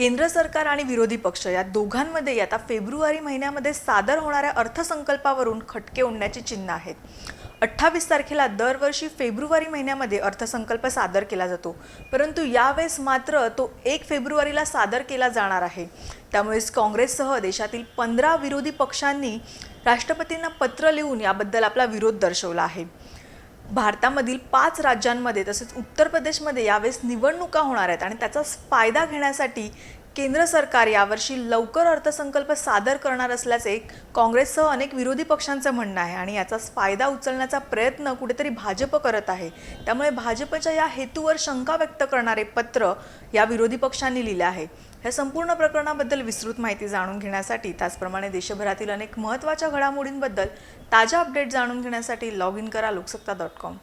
केंद्र सरकार आणि विरोधी पक्ष या दोघांमध्ये आता फेब्रुवारी महिन्यामध्ये सादर होणाऱ्या अर्थसंकल्पावरून खटके उडण्याची चिन्ह आहेत. अठ्ठावीस तारखेला दरवर्षी फेब्रुवारी महिन्यामध्ये अर्थसंकल्प सादर केला जातो. परंतु यावेळेस मात्र तो एक फेब्रुवारीला सादर केला जाणार आहे. त्यामुळेच काँग्रेससह देशातील पंधरा विरोधी पक्षांनी राष्ट्रपतींना पत्र लिहून याबद्दल आपला विरोध दर्शवला आहे. भारतामधील पाच राज्यांमध्ये तसेच उत्तर प्रदेशमध्ये यावेळेस निवडणुका होणार आहेत आणि त्याचा फायदा घेण्यासाठी केंद्र सरकार यावर्षी लवकर अर्थसंकल्प सादर करणार असल्याचे काँग्रेससह अनेक विरोधी पक्षांचं म्हणणं आहे आणि याचा फायदा उचलण्याचा प्रयत्न कुठेतरी भाजप करत आहे. त्यामुळे भाजपच्या या हेतूवर शंका व्यक्त करणारे पत्र या विरोधी पक्षांनी लिहिले आहे. या संपूर्ण प्रकरणाबद्दल विस्तृत माहिती जाणून घेण्यासाठी त्याचप्रमाणे देशभरातील अनेक महत्त्वाच्या घडामोडींबद्दल ताज्या अपडेट जाणून घेण्यासाठी लॉग इन करा लोकसत्ता डॉट कॉम.